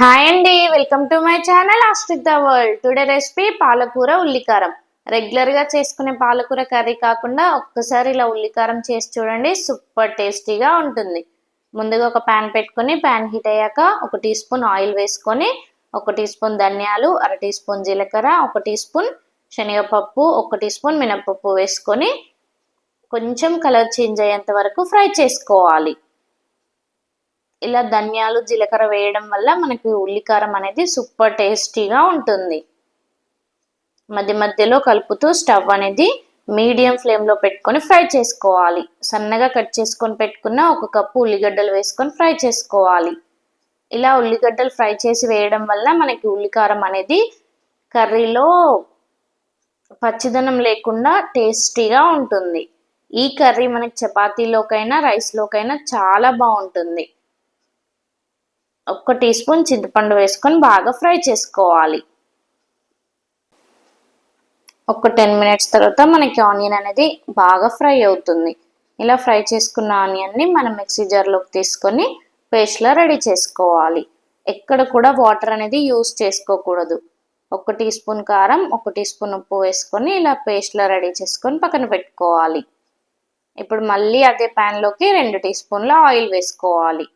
Hi అండి welcome to my channel ఆస్ట్రిక్ the world today recipe పాలకూర ఉల్లికారం. రెగ్యులర్గా చేసుకునే పాలకూర కర్రీ కాకుండా ఒక్కసారి ఇలా ఉల్లికారం చేసి చూడండి సూపర్ టేస్టీగా ఉంటుంది. ముందుగా ఒక ప్యాన్ పెట్టుకొని ప్యాన్ హీట్ అయ్యాక ఒక టీ స్పూన్ ఆయిల్ వేసుకొని ఒక టీ స్పూన్ ధనియాలు అర టీ స్పూన్ జీలకర్ర ఒక టీ స్పూన్ శనగపప్పు ఒక టీ స్పూన్ మినపప్పు వేసుకొని కొంచెం కలర్ చేంజ్ అయ్యేంత వరకు ఫ్రై చేసుకోవాలి. ఇలా ధనియాలు జీలకర్ర వేయడం వల్ల మనకి ఉల్లికారం అనేది సూపర్ టేస్టీగా ఉంటుంది. మధ్య మధ్యలో కలుపుతూ స్టవ్ అనేది మీడియం ఫ్లేమ్లో పెట్టుకొని ఫ్రై చేసుకోవాలి. సన్నగా కట్ చేసుకొని పెట్టుకున్న ఒక కప్పు ఉల్లిగడ్డలు వేసుకొని ఫ్రై చేసుకోవాలి. ఇలా ఉల్లిగడ్డలు ఫ్రై చేసి వేయడం వల్ల మనకి ఉల్లికారం అనేది కర్రీలో పచ్చిదనం లేకుండా టేస్టీగా ఉంటుంది. ఈ కర్రీ మనకి చపాతీలోకైనా రైస్లోకైనా చాలా బాగుంటుంది. ఒక్క టీ స్పూన్ చింతపండు వేసుకొని బాగా ఫ్రై చేసుకోవాలి. ఒక టెన్ మినిట్స్ తర్వాత మనకి ఆనియన్ అనేది బాగా ఫ్రై అవుతుంది. ఇలా ఫ్రై చేసుకున్న ఆనియన్ని మనం మిక్సీ జార్లోకి తీసుకొని పేస్ట్లో రెడీ చేసుకోవాలి. ఎక్కడ కూడా వాటర్ అనేది యూస్ చేసుకోకూడదు. ఒక టీ స్పూన్ కారం ఒక టీ స్పూన్ ఉప్పు వేసుకొని ఇలా పేస్ట్లో రెడీ చేసుకొని పక్కన పెట్టుకోవాలి. ఇప్పుడు మళ్ళీ అదే ప్యాన్లోకి రెండు టీ స్పూన్ల ఆయిల్ వేసుకోవాలి.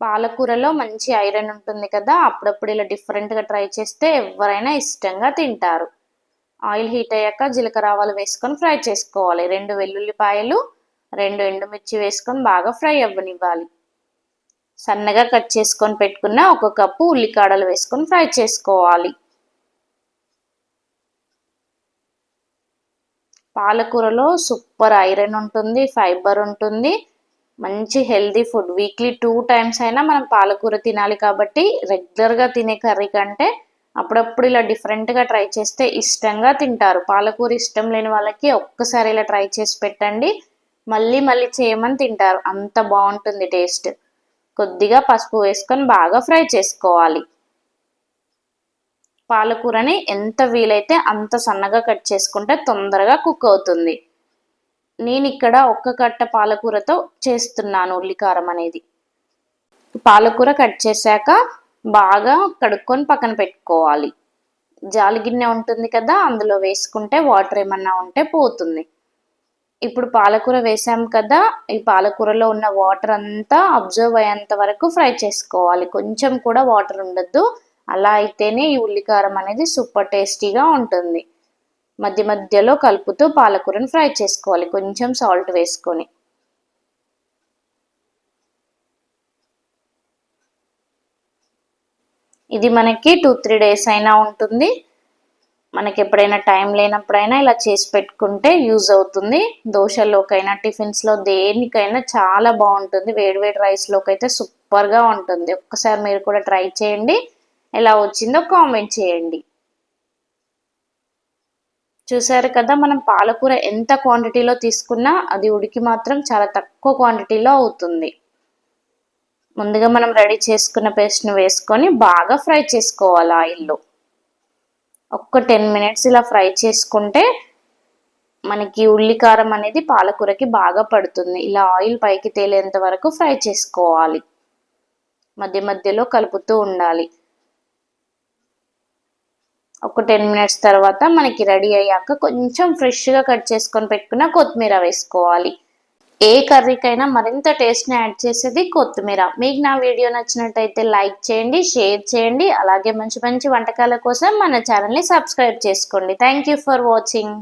పాలకూరలో మంచి ఐరన్ ఉంటుంది కదా అప్పుడప్పుడు ఇలా డిఫరెంట్గా ట్రై చేస్తే ఎవరైనా ఇష్టంగా తింటారు. ఆయిల్ హీట్ అయ్యాక జీలకర్ర ఆవాలు వేసుకొని ఫ్రై చేసుకోవాలి. రెండు వెల్లుల్లిపాయలు రెండు ఎండుమిర్చి వేసుకొని బాగా ఫ్రై అవ్వనివ్వాలి. సన్నగా కట్ చేసుకొని పెట్టుకున్న ఒక కప్పు ఉల్లికాడలు వేసుకొని ఫ్రై చేసుకోవాలి. పాలకూరలో సూపర్ ఐరన్ ఉంటుంది ఫైబర్ ఉంటుంది. మంచి healthy food. Weekly two times అయినా మనం పాలకూర తినాలి కాబట్టి రెగ్యులర్గా తినే కర్రీ కంటే అప్పుడప్పుడు ఇలా డిఫరెంట్గా ట్రై చేస్తే ఇష్టంగా తింటారు. పాలకూర ఇష్టం లేని వాళ్ళకి ఒక్కసారి ఇలా ట్రై చేసి పెట్టండి. మళ్ళీ మళ్ళీ చేయమని తింటారు. అంత బాగుంటుంది టేస్ట్. కొద్దిగా పసుపు వేసుకొని బాగా ఫ్రై చేసుకోవాలి. పాలకూరని ఎంత వీలైతే అంత సన్నగా కట్ చేసుకుంటే తొందరగా కుక్ అవుతుంది. నేను ఇక్కడ ఒక్క కట్ట పాలకూరతో చేస్తున్నాను ఉల్లికారం అనేది. పాలకూర కట్ చేశాక బాగా కడుక్కొని పక్కన పెట్టుకోవాలి. జాలి గిన్నె ఉంటుంది కదా అందులో వేసుకుంటే వాటర్ ఏమన్నా ఉంటే పోతుంది. ఇప్పుడు పాలకూర వేసాం కదా ఈ పాలకూరలో ఉన్న వాటర్ అంతా అబ్జర్వ్ అయ్యేంత వరకు ఫ్రై చేసుకోవాలి. కొంచెం కూడా వాటర్ ఉండద్దు. అలా అయితేనే ఈ ఉల్లికారం అనేది సూపర్ టేస్టీగా ఉంటుంది. మధ్య మధ్యలో కలుపుతూ పాలకూరను ఫ్రై చేసుకోవాలి. కొంచెం సాల్ట్ వేసుకొని. ఇది మనకి టూ త్రీ డేస్ అయినా ఉంటుంది. మనకి ఎప్పుడైనా టైం లేనప్పుడైనా ఇలా చేసి పెట్టుకుంటే యూజ్ అవుతుంది. దోశలోకైనా టిఫిన్స్లో దేనికైనా చాలా బాగుంటుంది. వేడివేడి రైస్లోకి అయితే సూపర్గా ఉంటుంది. ఒక్కసారి మీరు కూడా ట్రై చేయండి. ఎలా వచ్చిందో కామెంట్ చేయండి. చూసారు కదా మనం పాలకూర ఎంత క్వాంటిటీలో తీసుకున్నా అది ఉడికి మాత్రం చాలా తక్కువ క్వాంటిటీలో అవుతుంది. ముందుగా మనం రెడీ చేసుకున్న పేస్ట్ని వేసుకొని బాగా ఫ్రై చేసుకోవాలి ఆయిల్లో. ఒక్క టెన్ మినిట్స్ ఇలా ఫ్రై చేసుకుంటే మనకి ఉల్లికారం అనేది పాలకూరకి బాగా పడుతుంది. ఇలా ఆయిల్ పైకి తేలేంత వరకు ఫ్రై చేసుకోవాలి. మధ్య మధ్యలో కలుపుతూ ఉండాలి. ఒక టెన్ మినిట్స్ తర్వాత మనకి రెడీ అయ్యాక కొంచెం ఫ్రెష్గా కట్ చేసుకొని పెట్టుకున్న కొత్తిమీర వేసుకోవాలి. ఏ కర్రీకైనా మరింత టేస్ట్ని యాడ్ చేసేది కొత్తిమీర. మీకు నా వీడియో నచ్చినట్టయితే లైక్ చేయండి షేర్ చేయండి. అలాగే మంచి మంచి వంటకాల కోసం మన ఛానల్ని సబ్స్క్రైబ్ చేసుకోండి. Thank for watching.